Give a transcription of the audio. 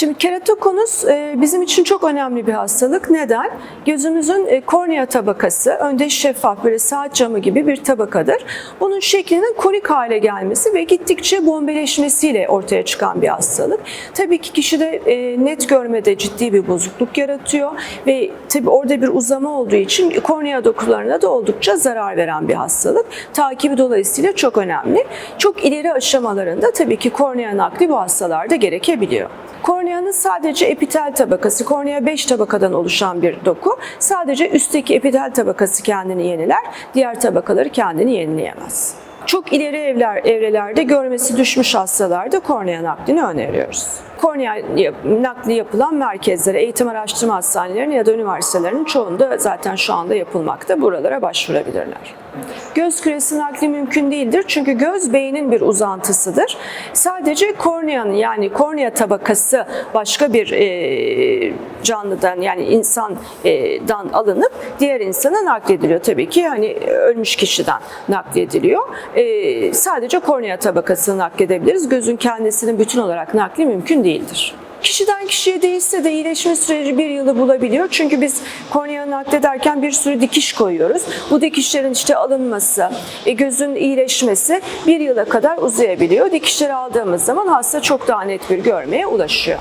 Şimdi keratokonus e, bizim için çok önemli bir hastalık. Neden? Gözümüzün e, kornea tabakası, önde şeffaf böyle saat camı gibi bir tabakadır. Bunun şeklinin konik hale gelmesi ve gittikçe bombeleşmesiyle ortaya çıkan bir hastalık. Tabii ki kişide e, net görmede ciddi bir bozukluk yaratıyor ve tabii orada bir uzama olduğu için kornea dokularına da oldukça zarar veren bir hastalık. Takibi dolayısıyla çok önemli. Çok ileri aşamalarında tabii ki kornea nakli bu hastalarda gerekebiliyor. Korneanın sadece epitel tabakası, kornea 5 tabakadan oluşan bir doku. Sadece üstteki epitel tabakası kendini yeniler, diğer tabakaları kendini yenileyemez. Çok ileri evler, evrelerde görmesi düşmüş hastalarda kornea naklini öneriyoruz. Kornea nakli yapılan merkezlere, eğitim araştırma hastanelerinin ya da üniversitelerinin çoğunda zaten şu anda yapılmakta. Buralara başvurabilirler. Göz küresi nakli mümkün değildir çünkü göz beynin bir uzantısıdır. Sadece korneanın yani kornea tabakası başka bir e, canlıdan yani insandan alınıp diğer insana naklediliyor. Tabii ki hani ölmüş kişiden naklediliyor. E, sadece kornea tabakasını nakledebiliriz. Gözün kendisinin bütün olarak nakli mümkün değildir. Kişiden kişiye değişse de iyileşme süreci bir yılı bulabiliyor. Çünkü biz kornea naklederken bir sürü dikiş koyuyoruz. Bu dikişlerin işte alınması, e, gözün iyileşmesi bir yıla kadar uzayabiliyor. Dikişleri aldığımız zaman hasta çok daha net bir görmeye ulaşıyor.